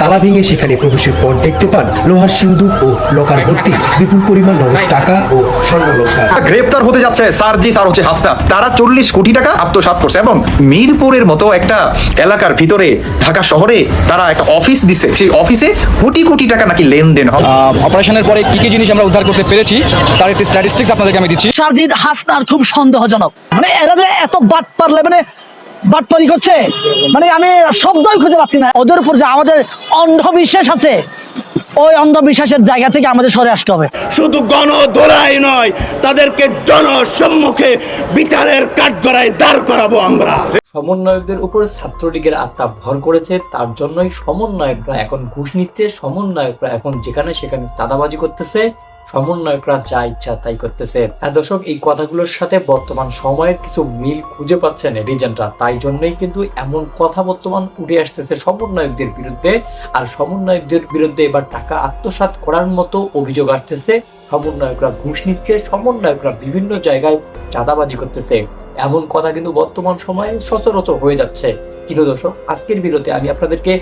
তালা ভেঙে সেখানে প্রবেশের পর দেখতে পান লোহার সিন্দুক ও লকার ভর্তি। বিপুল পরিমাণ নগদ টাকা ও স্বর্ণ লঙ্কা। গ্রেপ্তার হতে যাচ্ছে সার্জিস আর হচ্ছে হাসনা তারা চল্লিশ কোটি টাকা আত্মসাৎ করছে এবং মিরপুরের মতো একটা এলাকার ভিতরে ঢাকা শহরে তারা একটা অফিস দিছে। সেই অফিসে কোটি কোটি টাকা নাকি লেনদেন হয়। অপারেশনের পরে কি কি জিনিস আমরা উদ্ধার করতে পেরেছি তার একটি স্ট্যাটিস্টিক্স আপনাদেরকে আমি দিচ্ছি। সারজিৎ হাসনার খুব সন্দেহজনক। মানে এরা যে এত বাট পারলে মানে বাটপারি করছে। মানে আমি শব্দই খুঁজে পাচ্ছি না। ওদের উপর যে আমাদের অন্ধবিশ্বাস আছে ওই অন্ধবিশ্বাসের জায়গা থেকে আমাদের সরে আসতে হবে। শুধু গণদোলাই নয় তাদেরকে জনসম্মুখে বিচারের কাঠগড়ায় দাঁড় করাবো আমরা। সমন্বয়কদের উপর ছাত্রলীগের আত্মা ভর করেছে তার জন্যই সমন্বয়করা এখন ঘুষ নিচ্ছে। সমন্বয়করা এখন যেখানে সেখানে চাঁদাবাজি করতেছে। সমন্বয়করা যা ইচ্ছা তাই করতেছে। হ্যাঁ দর্শক, এই কথাগুলোর সাথে বর্তমান সময়ের কিছু মিল খুঁজে পাচ্ছেন রিজেন্টরা তাই জন্যই কিন্তু এমন কথা বর্তমান উঠে আসতেছে সমন্বয়কদের বিরুদ্ধে। আর সমন্বয়কদের বিরুদ্ধে এবার টাকা আত্মসাত করার মতো অভিযোগ আসতেছে সমন্বয়করা ঘুষ নিচ্ছে, সমন্বয়করা বিভিন্ন জায়গায় চাঁদাবাজি করতেছে। এমন কথা কিন্তু বর্তমান সময়ে সচরাচর হয়ে যাচ্ছে। কিন্তু দর্শক? আজকের ভিডিওতে আমি আপনাদেরকে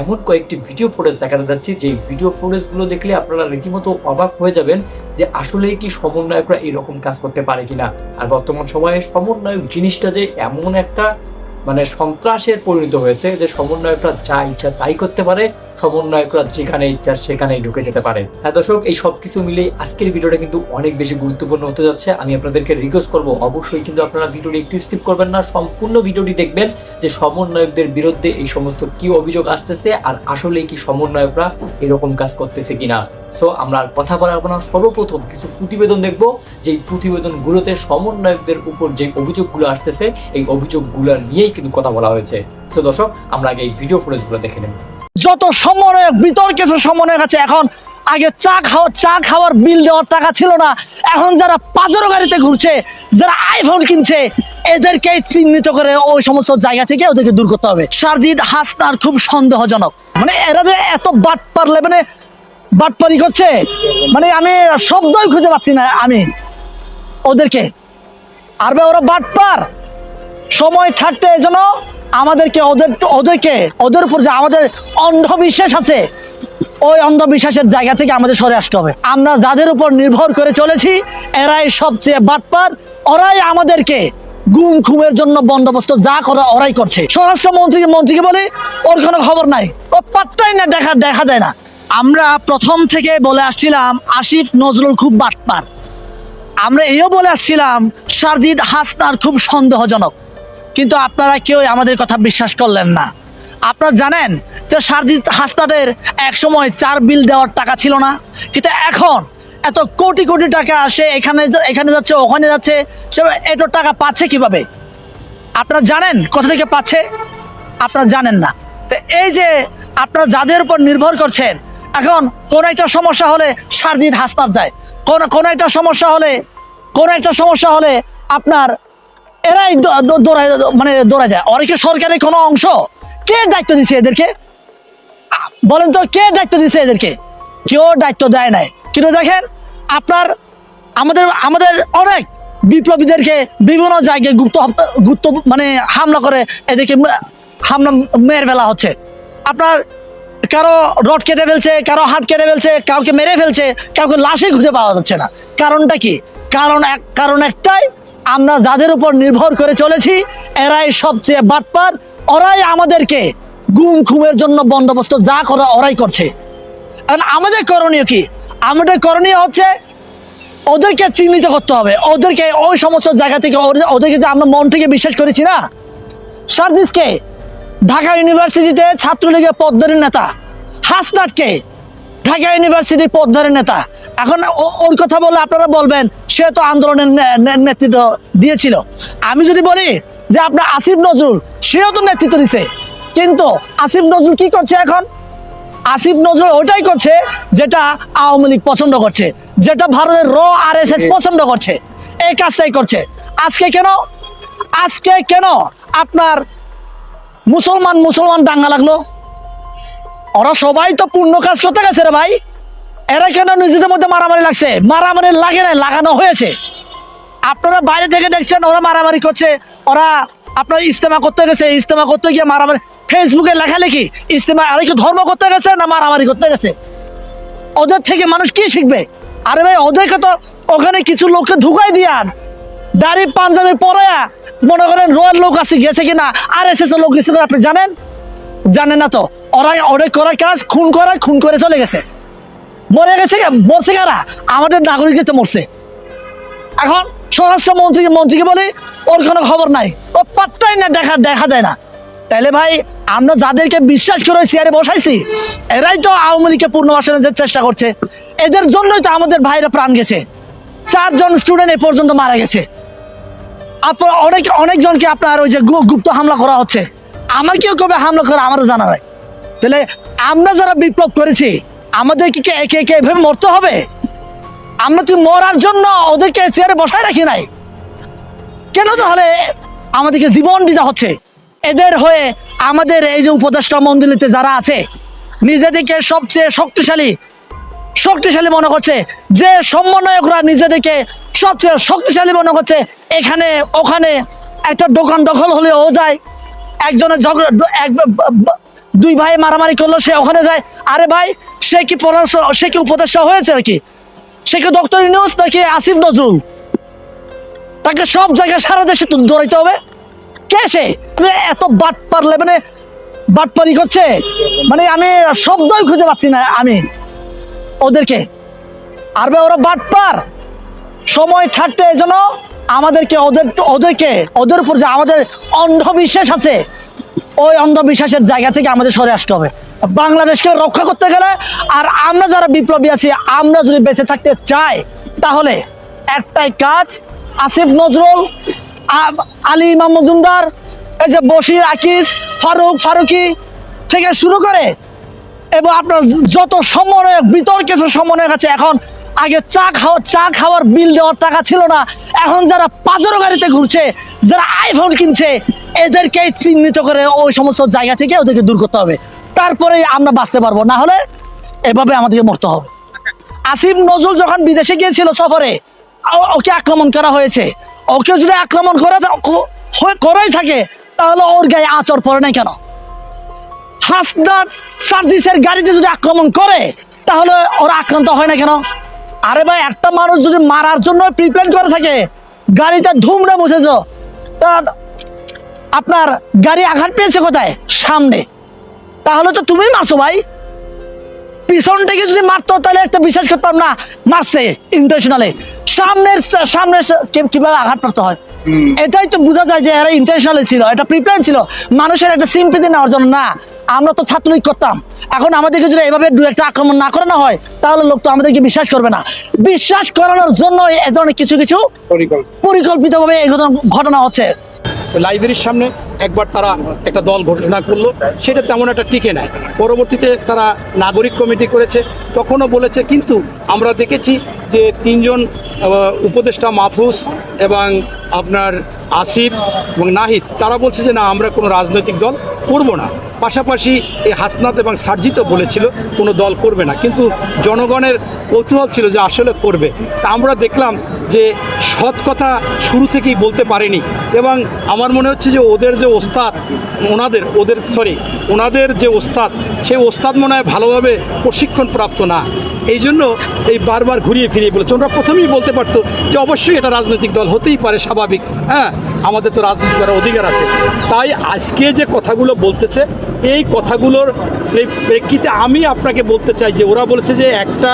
এমন কয়েকটি ভিডিও ফুটেজ দেখাতে যাচ্ছি। যে ভিডিও ফুটেজগুলো দেখলে আপনারা রীতিমতো অবাক হয়ে যাবেন যে আসলেই কি সমন্বয়করা এরকম কাজ করতে পারে কিনা। আর বর্তমান সময়ে সমন্বয়ক জিনিসটা যে এমন একটা মানে সন্ত্রাসের পরিণত হয়েছে যে সমন্বয়করা যা ইচ্ছা তাই করতে পারে সমন্বয়করা যেখানে ইচ্ছা সেখানেই ঢুকে যেতে পারে। হ্যাঁ দর্শক, এই সবকিছু মিলে আজকের ভিডিওটা কিন্তু অনেক বেশি গুরুত্বপূর্ণ হতে যাচ্ছে। আমি আপনাদেরকে রিকোয়েস্ট করব, অবশ্যই কিন্তু আপনারা ভিডিওটি একটু স্কিপ করবেন না, সম্পূর্ণ ভিডিওটি দেখবেন যে সমন্বয়কদের বিরুদ্ধে এই সমস্ত কি অভিযোগ আসতেছে আর আসলে কি সমন্বয়করা এরকম কাজ করতেছে কিনা। সো আমরা আর কথা বলার না, সর্বপ্রথম কিছু প্রতিবেদন দেখব। যে প্রতিবেদনগুলোতে সমন্বয়কদের উপর যে অভিযোগগুলো আসতেছে, এই অভিযোগগুলো নিয়েই কিন্তু কথা বলা হয়েছে। সো দর্শক, আমরা আগে এই ভিডিও ফুটেজগুলো দেখে নেব। যত সমন্বয়ক বিতর্কিত সমন্বয়ক আছে, এখন আগে চা খাওয়া, চা খাওয়ার বিল দেওয়ার টাকা ছিল না। এখন যারা পাজরো গাড়িতে ঘুরছে, যারা আইফোন কিনছে এদেরকে চিহ্নিত করে ওই সমস্ত জায়গা থেকে ওদেরকে দূর করতে হবে। সারজিৎ হাসনার খুব সন্দেহজনক। মানে এরা যে এত বাট পারলে মানে বাটপারি করছে মানে আমি শব্দই খুঁজে পাচ্ছি না, আমি। ওদেরকে। আর ওরা বাটপার সময় থাকতে যেন আমাদেরকে ওদের ওদেরকে, ওদের উপর যে আমাদের অন্ধবিশ্বাস আছে, ওই অন্ধবিশ্বাসের জায়গা থেকে আমাদের সরে আসতে হবে। আমরা যাদের উপর নির্ভর করে চলেছি, এরাই সবচেয়ে বাটপার, ওরাই আমাদেরকে গুম খুমের জন্য বন্দোবস্ত যা করা ওরাই করছে। স্বরাষ্ট্র মন্ত্রী মন্ত্রীকে বলি, ওর কোনো খবর নাই। ও পাত্তাই না দেখা দেখা যায় না। আমরা প্রথম থেকে বলে আসছিলাম, আসিফ নজরুল খুব বাটপার। আমরা এও বলে আসছিলাম সারজিৎ হাসনার খুব সন্দেহজনক। কিন্তু আপনারা কেউ আমাদের কথা বিশ্বাস করলেন না। আপনারা জানেন যে সারজিৎ এক সময় চার বিল দেওয়ার টাকা ছিল না? কিন্তু এখন এত কোটি কোটি টাকা আসে এখানে এখানে যাচ্ছে, ওখানে যাচ্ছে, সে এত টাকা পাচ্ছে কীভাবে? আপনারা জানেন কোথা থেকে পাচ্ছে? আপনারা জানেন না। তো এই যে আপনারা যাদের উপর নির্ভর করছেন, এখন কোন একটা সমস্যা হলে সারজিৎ হাসপাত যায়। কোন কোন একটা সমস্যা হলে কোন একটা সমস্যা হলে আপনার এরাই দৌড়ায় মানে দৌড়া যায়। অনেকে সরকারের কোনো অংশ? কে দায়িত্ব দিছে এদেরকে? বলেন তো, কে দায়িত্ব দিছে এদেরকে? কেউ দায়িত্ব দেয় নাই। কিন্তু দেখেন, আপনার, আমাদের আমাদের অনেক বিপ্লবীদেরকে বিভিন্ন জায়গায় গুপ্ত গুপ্ত মানে হামলা করে এদেরকে হামলা মেরে ফেলা হচ্ছে। আপনার কারও রড কেটে ফেলছে, কারও হাত কেটে ফেলছে, কাউকে মেরে ফেলছে, কাউকে লাশে খুঁজে পাওয়া যাচ্ছে না। কারণটা কি? কারণ এক কারণ একটাই আমরা যাদের উপর নির্ভর করে চলেছি, এরাই সবচেয়ে বাটপার, ওরাই আমাদেরকে গুম খুমের জন্য বন্দোবস্ত যা করা ওরাই করছে। এখন আমাদের করণীয় কি? আমাদের করণীয় হচ্ছে ওদেরকে চিহ্নিত করতে হবে। ওদেরকে ওই সমস্ত জায়গা থেকে ওদেরকে যে আমরা মন থেকে বিশ্বাস করেছি না? সার্ভিসকে ঢাকা ইউনিভার্সিটিতে ছাত্রলীগের পদ্মরের নেতা হাসনাটকে ঢাকা ইউনিভার্সিটি পদ্মরের নেতা এখন ওর কথা বলে আপনারা বলবেন সে তো আন্দোলনের নেতৃত্ব দিয়েছিল। আমি যদি বলি যে আপনার আসিফ নজরুল সেও তো নেতৃত্ব দিছে। কিন্তু আসিফ নজরুল কি করছে এখন? আসিফ নজরুল ওটাই করছে যেটা আওয়ামী লীগ পছন্দ করছে যেটা ভারতের র আর এস এস পছন্দ করছে। এই কাজটাই করছে। আজকে কেন? আজকে কেন আপনার মুসলমান মুসলমান দাঙ্গা লাগল? ওরা সবাই তো পূর্ণ কাজ করতে গেছে রে ভাই। এরা কেন নিজেদের মধ্যে মারামারি লাগছে? মারামারি লাগে না লাগানো হয়েছে। আপনারা বাইরে থেকে দেখছেন, ওরা মারামারি করছে, ওরা আপনার ইস্তেমা করতে গেছে ইস্তেমা করতে গিয়ে মারামারি ফেসবুকে লেখালেখি ইস্তেমা আর কি ধর্ম করতে গেছে না মারামারি করতে গেছে? ওদের থেকে মানুষ কি শিখবে? আরে ভাই, ওদেরকে তো ওখানে কিছু লোককে ঢুকাই দিয়ান দাড়ি, পাঞ্জাবি পরে মনে করেন রোয়ার লোক আছে, গেছে কিনা? আর এস এস লোক গেছে আপনি জানেন? জানেন না তো। ওরা অনেক করার কাজ, খুন করার, খুন করে চলে গেছে। মরে গেছে মরছে কারা? আমাদের নাগরিকদের তো মরছে। এখন স্বরাষ্ট্র মন্ত্রী মন্ত্রীকে বলি, ওর কোনো খবর নাই। ও পাত্তাই না, দেখা দেখা যায় না। তাইলে ভাই, আমরা যাদেরকে বিশ্বাস করে চেয়ারে বসাইছি, এরাই তো আওয়ামী লীগকে পূর্ণবাসনের চেষ্টা করছে। এদের জন্যই তো আমাদের ভাইরা প্রাণ গেছে। চারজন স্টুডেন্ট এ পর্যন্ত মারা গেছে। আপনার অনেক অনেকজনকে আপনার ওই যে গুপ্ত হামলা করা হচ্ছে। আমাকেও কবে হামলা করা আমারও জানা নাই। তাহলে আমরা যারা বিপ্লব করেছি আমাদেরকে কি একে একে এভাবে মরতে হবে? আমরা তুই মরার জন্য ওদেরকে চেয়ারে বসায় রাখি নাই। কেন তাহলে আমাদেরকে জীবন দিতে হচ্ছে? এদের হয়ে আমাদের এই যে উপদেষ্টা মন্ডলীতে যারা আছে, নিজেদেরকে সবচেয়ে শক্তিশালী শক্তিশালী মনে করছে, যে সমন্বয়করা নিজেদেরকে সবচেয়ে শক্তিশালী মনে করছে, এখানে, ওখানে একটা দোকান দখল হলে ও যায়, একজনের ঝগড়া দুই ভাই মারামারি করল, সে ওখানে যায়, আরে ভাই সে কি পরামর্শ, সে কি উপদেষ্টা হয়েছে নাকি? সে কি ডক্টর ইউনুস নাকি আসিফ নজরুল? তাকে সব জায়গায় সারা দেশে দৌড়াইতে হবে। কে সে? এত বাট পারলে মানে বাটপারি করছে? মানে আমি শব্দই খুঁজে পাচ্ছি না আমি। ওদেরকে। আর ওরা বাটপার সময় থাকতে এই জন্য আমাদেরকে, ওদের, ওদেরকে, ওদের উপর যে আমাদের অন্ধবিশ্বাস আছে, ওই অন্ধবিশ্বাসের জায়গা থেকে আমাদের সরে আসতে হবে। বাংলাদেশকে রক্ষা করতে গেলে আর আমরা যারা বিপ্লবী আছি, আমরা যদি বেঁচে থাকতে চাই, তাহলে একটাই কাজ, আসিফ নজরুল আলী ইমাম মজুমদার, এই যে বশির আকিস ফারুক ফারুকি থেকে শুরু করে এবং আপনার যত সমন্বয়ক বিতর্কিত সমন্বয়ক আছে, এখন আগে চা খাওয়া, চা খাওয়ার বিল দেওয়ার টাকা ছিল না। এখন যারা পাজরো গাড়িতে ঘুরছে, যারা আইফোন কিনছে এদেরকে চিহ্নিত করে ওই সমস্ত জায়গা থেকে ওদেরকে দূর করতে হবে। তারপরে আমরা বাঁচতে পারব। না হলে এভাবে আমাদেরকে মরতে হবে। আসিফ নজরুল যখন বিদেশে গিয়েছিল সফরে ওকে আক্রমণ করা হয়েছে। ওকে যদি আক্রমণ করে করেই থাকে, তাহলে ওর গায়ে আচর পড়ে নাই কেন? হাসনাত সার্ভিসের গাড়িতে যদি আক্রমণ করে, তাহলে ওরা আক্রান্ত হয় না কেন? আরে ভাই, একটা মানুষ যদি মারার জন্য প্রিপ্ল্যান করে থাকে, গাড়িটা ধুমড়ে বসেছ। তা, আপনার গাড়ি আঘাত পেয়েছে কোথায়? সামনে। তাহলে তো তুমি মারছো ভাই। পিছন থেকে যদি মারতো তাহলে একটা বিশ্বাস করতাম না মারছে ইন্টারন্যাশনালে সামনের সামনে কীভাবে আঘাত প্রাপ্ত হয়? এটাই তো বোঝা যায় যে এরা ইন্টারন্যাশনালে ছিল এটা প্রিপ্ল্যান ছিল। মানুষের একটা সিম্পিতি নেওয়ার জন্য না আমরা তো ছাত্রলীগ করতাম। এখন আমাদেরকে যদি এভাবে দু একটা আক্রমণ না করানো হয় তাহলে লোক তো আমাদেরকে বিশ্বাস করবে না। বিশ্বাস করানোর জন্য এ ধরনের কিছু কিছু পরিকল্পিতভাবে এই ঘটনা- ঘটনা হচ্ছে লাইব্রেরির সামনে একবার তারা একটা দল ঘোষণা করল, সেটা তেমন একটা টিকে নেয় পরবর্তীতে তারা নাগরিক কমিটি করেছে, তখনও বলেছে, কিন্তু আমরা দেখেছি যে তিনজন উপদেষ্টা মাহফুজ এবং আপনার আসিফ এবং নাহিদ, তারা বলছে যে, না, আমরা কোনো রাজনৈতিক দল করব না। পাশাপাশি এই হাসনাত এবং সার্জিতও বলেছিল, কোনো দল করবে না। কিন্তু জনগণের কৌতূহল ছিল যে, আসলে করবে। তা আমরা দেখলাম যে, সৎ কথা শুরু থেকেই বলতে পারেনি এবং আমার মনে হচ্ছে যে, ওদের যে ওস্তাদ ওনাদের, ওদের সরি ওনাদের যে ওস্তাদ, সেই ওস্তাদ মনে হয় ভালোভাবে প্রশিক্ষণ প্রাপ্ত না। এই জন্য এই বারবার ঘুরিয়ে ফিরিয়ে বলেছে। ওনারা প্রথমেই বলতে পারতো যে অবশ্যই এটা রাজনৈতিক দল হতেই পারে, স্বাভাবিক। হ্যাঁ আমাদের তো রাজনীতি করার অধিকার আছে। তাই আজকে যে কথাগুলো বলতেছে, এই কথাগুলোর প্রেক্ষিতে আমি আপনাকে বলতে চাই যে ওরা বলেছে যে একটা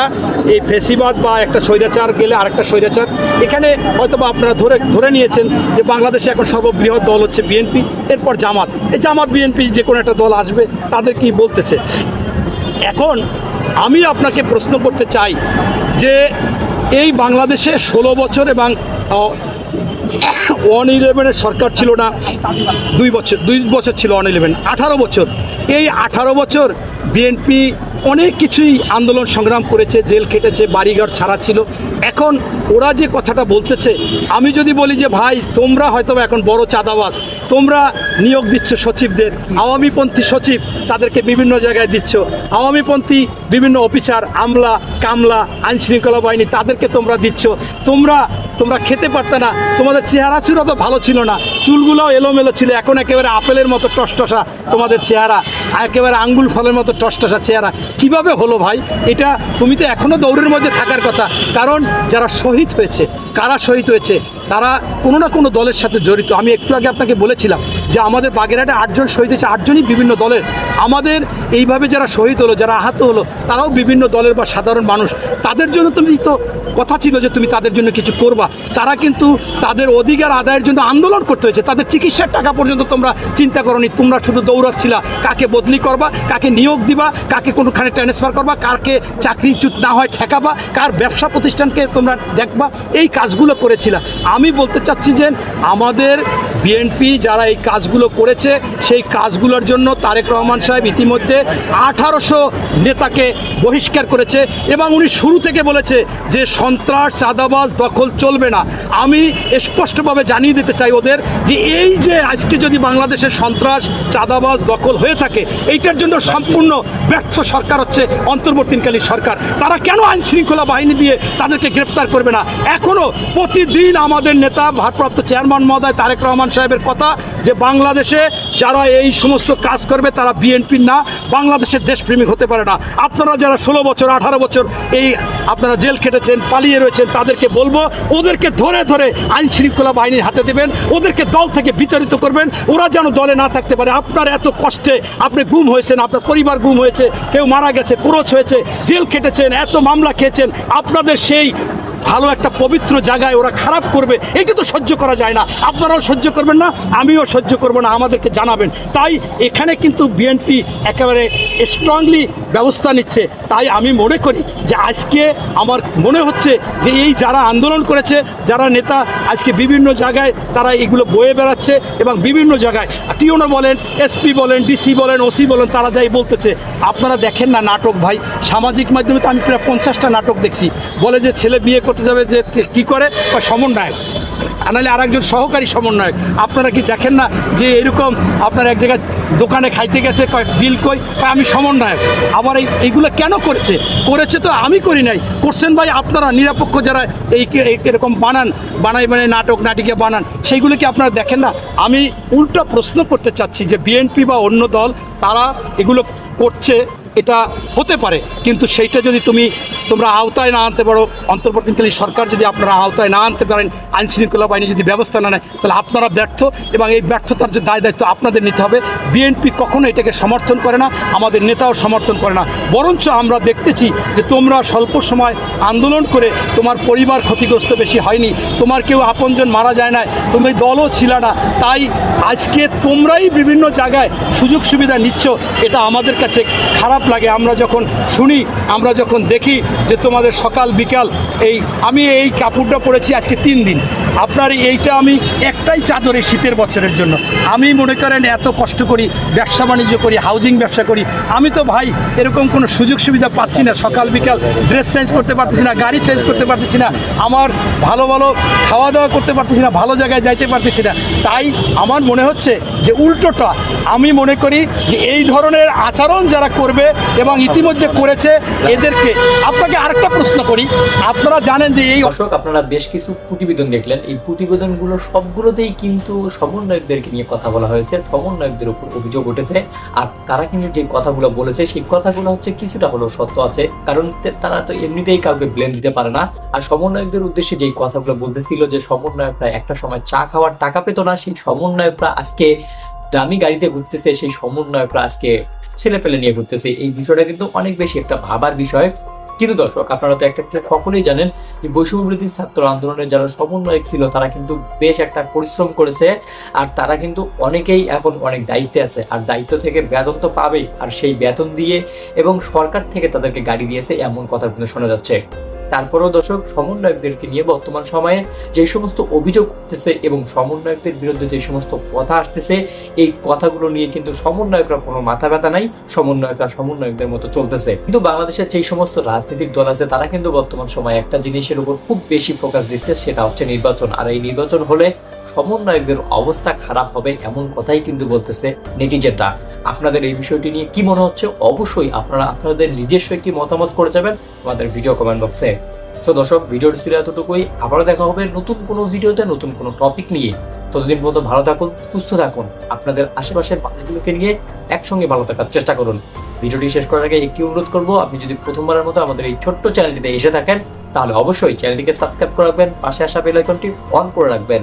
এই ফেসিবাদ বা একটা স্বৈরাচার গেলে আরেকটা স্বৈরাচার। এখানে হয়তো বা আপনারা ধরে ধরে নিয়েছেন যে বাংলাদেশে এখন সর্ববৃহৎ দল হচ্ছে বিএনপি। এরপর জামাত। এই জামাত, বিএনপি যে কোনো একটা দল আসবে, তাদের কি বলতেছে? এখন আমি আপনাকে প্রশ্ন করতে চাই যে এই বাংলাদেশে ষোলো বছর এবং ওয়ান ইলেভেনের সরকার ছিল না, দুই বছর দুই বছর ছিল ওয়ান ইলেভেন, আঠারো বছর। এই আঠারো বছর বিএনপি অনেক কিছুই আন্দোলন সংগ্রাম করেছে, জেল খেটেছে, বাড়িঘর ছাড়া ছিল এখন ওরা যে কথাটা বলতেছে, আমি যদি বলি যে, ভাই, তোমরা হয়তো এখন বড় চাঁদাবাস তোমরা নিয়োগ দিচ্ছ সচিবদের, আওয়ামীপন্থী সচিব তাদেরকে বিভিন্ন জায়গায় দিচ্ছ, আওয়ামীপন্থী বিভিন্ন অফিসার, আমলা, কামলা আইন শৃঙ্খলা বাহিনী তাদেরকে তোমরা দিচ্ছ, তোমরা তোমরা খেতে পারতে না, তোমাদের চেহারা ছিল তো ভালো ছিল না, চুলগুলোও এলোমেলো ছিল, এখন একেবারে আপেলের মতো টসটসা তোমাদের চেহারা, একেবারে আঙ্গুল ফলের মতো টসটসা চেহারা কীভাবে হলো ভাই? এটা তুমি তো এখনও দৌড়ের মধ্যে থাকার কথা। কারণ যারা শহীদ হয়েছে, কারা শহীদ হয়েছে? তারা কোনো না কোনো দলের সাথে জড়িত। আমি একটু আগে আপনাকে বলেছিলাম যে আমাদের বাগেরহাটে আটজন শহীদ হয়েছে, আটজনই বিভিন্ন দলের। আমাদের এইভাবে যারা শহীদ হলো, যারা আহত হলো, তারাও বিভিন্ন দলের বা সাধারণ মানুষ। তাদের জন্য তুমি তো কথা ছিল যে তুমি তাদের জন্য কিছু করবা। তারা কিন্তু তাদের অধিকার আদায়ের জন্য আন্দোলন করতে হয়েছে। তাদের চিকিৎসার টাকা পর্যন্ত তোমরা চিন্তা করনি। তোমরা শুধু দৌড়াচ্ছিলা। কাকে বদলি করবা, কাকে নিয়োগ দিবা, কাকে কোনোখানে ট্রান্সফার করবা, কারকে চাকরিচ্যুত না হয় ঠেকাবা, কার ব্যবসা প্রতিষ্ঠানকে তোমরা দেখবা। এই কাজগুলো করেছিলা। আমি বলতে চাচ্ছি যে আমাদের বিএনপি যারা এই কাজগুলো করেছে, সেই কাজগুলোর জন্য তারেক রহমান সাহেব ইতিমধ্যে আঠারোশো নেতাকে বহিষ্কার করেছে এবং উনি শুরু থেকে বলেছে যে সন্ত্রাস, চাঁদাবাজ দখল চলবে না। আমি স্পষ্টভাবে জানিয়ে দিতে চাই ওদের যে এই যে আজকে যদি বাংলাদেশের সন্ত্রাস, চাঁদাবাজ দখল হয়ে থাকে, এইটার জন্য সম্পূর্ণ ব্যর্থ সরকার হচ্ছে অন্তর্বর্তীকালীন সরকার। তারা কেন আইন শৃঙ্খলা বাহিনী দিয়ে তাদেরকে গ্রেপ্তার করবে না? এখনও প্রতিদিন আমাদের নেতা, ভারপ্রাপ্ত চেয়ারম্যান মহোদয় তারেক রহমান সাহেবের কথা যে বাংলাদেশে যারা এই সমস্ত কাজ করবে তারা বিএনপির না, বাংলাদেশের দেশপ্রেমিক হতে পারে না। আপনারা যারা ষোলো বছর, আঠারো বছর এই আপনারা জেল খেটেছেন, পালিয়ে রয়েছেন, তাদেরকে বলব, ওদেরকে ধরে ধরে আইন শৃঙ্খলা বাহিনীর হাতে দেবেন, ওদেরকে দল থেকে বিতাড়িত করবেন, ওরা যেন দলে না থাকতে পারে। আপনার এত কষ্টে আপনি গুম হয়েছেন, আপনার পরিবার গুম হয়েছে, কেউ মারা গেছে ক্রোচ হয়েছে, জেল খেটেছেন, এত মামলা খেয়েছেন, আপনাদের সেই ভালো একটা পবিত্র জায়গায় ওরা খারাপ করবে, এটা তো সহ্য করা যায় না। আপনারাও সহ্য করবেন না, আমিও সহ্য করব না, আমাদেরকে জানাবেন। তাই এখানে কিন্তু বিএনপি একেবারে স্ট্রংলি ব্যবস্থা নিচ্ছে। তাই আমি মনে করি যে আজকে আমার মনে হচ্ছে যে এই যারা আন্দোলন করেছে, যারা নেতা, আজকে বিভিন্ন জায়গায় তারা এগুলো বয়ে বেড়াচ্ছে এবং বিভিন্ন জায়গায়, টিওনো বলেন, এসপি বলেন, ডিসি বলেন, ওসি বলেন, তারা যাই বলতেছে। আপনারা দেখেন না নাটক ভাই, সামাজিক মাধ্যমে তো আমি প্রায় পঞ্চাশটা নাটক দেখছি। বলে যে ছেলে বিয়ে যাবে যে কি করে? বা সমন্বয়ক। নাহলে আর একজন সহকারী সমন্বয়ক। আপনারা কি দেখেন না যে এরকম আপনার এক জায়গায় দোকানে খাইতে গেছে, কয় বিল কই, কয় আমি সমন্বয়ক। আবার এই, এইগুলো কেন করেছে? করেছে তো আমি করি নাই। করছেন ভাই আপনারা নিরপেক্ষ যারা এই এই এরকম বানান, বানাই বানাই নাটক, নাটিকা বানান, সেইগুলো কি আপনারা দেখেন না? আমি উল্টো প্রশ্ন করতে চাচ্ছি যে বিএনপি বা অন্য দল, তারা এগুলো করছে এটা হতে পারে, কিন্তু সেইটা যদি তুমি তোমরা আওতায় না আনতে পারো, অন্তর্বর্তীকালীন সরকার যদি আপনারা আওতায় না আনতে পারেন আইন শৃঙ্খলা বাহিনী যদি ব্যবস্থা না নেয়, তাহলে আপনারা ব্যর্থ এবং এই ব্যর্থতার যে দায় দায়িত্ব আপনাদের নিতে হবে। বিএনপি কখনো এটাকে সমর্থন করে না, আমাদের নেতাও সমর্থন করে না। বরঞ্চ আমরা দেখতেছি যে তোমরা স্বল্প সময় আন্দোলন করে তোমার পরিবার ক্ষতিগ্রস্ত বেশি হয়নি, তোমার কেউ আপনজন মারা যায় না তুমি দলও ছিল না। তাই আজকে তোমরাই বিভিন্ন জায়গায় সুযোগ সুবিধা নিচ্ছ, এটা আমাদের কাছে খারাপ লাগে, আমরা যখন শুনি, আমরা যখন দেখি যে তোমাদের সকাল, বিকাল, এই, আমি এই কাপড়টা পরেছি আজকে তিন দিন। আপনার এইটা আমি একটাই চাদরে শীতের বছরের জন্য। আমি মনে করেন এত কষ্ট করি, ব্যবসা বাণিজ্য করি হাউজিং ব্যবসা করি। আমি তো ভাই এরকম কোনো সুযোগ সুবিধা পাচ্ছি না, সকাল, বিকাল ড্রেস চেঞ্জ করতে পারতেছি না, গাড়ি চেঞ্জ করতে পারতেছি না, আমার ভালো ভালো খাওয়া দাওয়া করতে পারতেছি না, ভালো জায়গায় যাইতে পারতেছি না। তাই আমার মনে হচ্ছে যে উল্টোটা, আমি মনে করি যে এই ধরনের আচরণ যারা করবে এবং ইতিমধ্যে করেছে এদেরকে। আপনাকে আরেকটা প্রশ্ন করি। আপনারা জানেন যে এই দর্শক, আপনারা বেশ কিছু প্রতিবেদন দেখলেন। এই প্রতিবেদনগুলো সবগুলোতেই কিন্তু সমন্বয়কদেরকে নিয়ে কথা বলা হয়েছে, সমন্বয়কদের উপর অভিযোগ উঠেছে। আর তারা কিন্তু যে কথাগুলো বলেছে, সেই কথাগুলো হচ্ছে কিছুটা হলেও সত্য আছে। কারণ তারা তো এমনিতেই কাউকে ব্লেম দিতে পারে না। আর সমন্বয়কদের উদ্দেশ্যে যেই কথাগুলো বলতেছিল যে সমন্বয়করা একটা সময় চা খাওয়ার টাকা পেত না, সেই সমন্বয়করা আজকে দামি গাড়িতে ঘুরতেছে, সেই সমন্বয়করা আজকে ছেলে ফেলে নিয়ে ঘুরতেছে। এই বিষয়টা কিন্তু অনেক বেশি একটা ভাবার বিষয়। কিন্তু দর্শক, আপনারা তো একটা ক্ষেত্রে সকলেই জানেন যে বৈষম্যবৃদ্ধির ছাত্র আন্দোলনের যারা সমন্বয়ক ছিল, তারা কিন্তু বেশ একটা পরিশ্রম করেছে আর তারা কিন্তু অনেকেই এখন অনেক দায়িত্বে আছে। আর দায়িত্ব থেকে বেতন তো পাবেই। আর সেই বেতন দিয়ে এবং সরকার থেকে তাদেরকে গাড়ি দিয়েছে, এমন কথা কিন্তু শোনা যাচ্ছে। তারপরেও দর্শক, সমন্বয়কদেরকে নিয়ে বর্তমান সময়ে যে সমস্ত অভিযোগ উঠতেছে এবং সমন্বয়কদের বিরুদ্ধে যে সমস্ত কথা আসতেছে, এই কথাগুলো নিয়ে কিন্তু সমন্বয়করা কোনো মাথা ব্যথা নাই, সমন্বয়করা সমন্বয়কদের মতো চলতেছে। কিন্তু বাংলাদেশের যেই সমস্ত রাজনৈতিক দল আছে, তারা কিন্তু বর্তমান সময়ে একটা জিনিসের উপর খুব বেশি ফোকাস দিচ্ছে, সেটা হচ্ছে নির্বাচন। আর এই নির্বাচন হলে সমন্বয়কদের অবস্থা খারাপ হবে এমন কথাই কিন্তু বলতেছে নেটিজেনরা। আপনাদের এই বিষয়টি নিয়ে কি মনে হচ্ছে? অবশ্যই আপনারা, আপনাদের নিজস্ব একটি মতামত করে যাবেন আমাদের ভিডিও কমেন্ট বক্সে সো দর্শক, ভিডিওটি ছিল এতটুকুই। আবারও দেখা হবে নতুন কোনো ভিডিওতে, নতুন কোনো টপিক নিয়ে। ততদিন পর্যন্ত ভালো থাকুন, সুস্থ থাকুন। আপনাদের আশেপাশের মানুষগুলোকে নিয়ে একসঙ্গে ভালো থাকার চেষ্টা করুন। ভিডিওটি শেষ করার আগে একটি অনুরোধ করব, আপনি যদি প্রথমবারের মতো আমাদের এই ছোট্ট চ্যানেলটিতে এসে থাকেন, তাহলে অবশ্যই চ্যানেলটিকে সাবস্ক্রাইব করে রাখবেন, পাশে আসা বেল আইকনটি অন করে রাখবেন।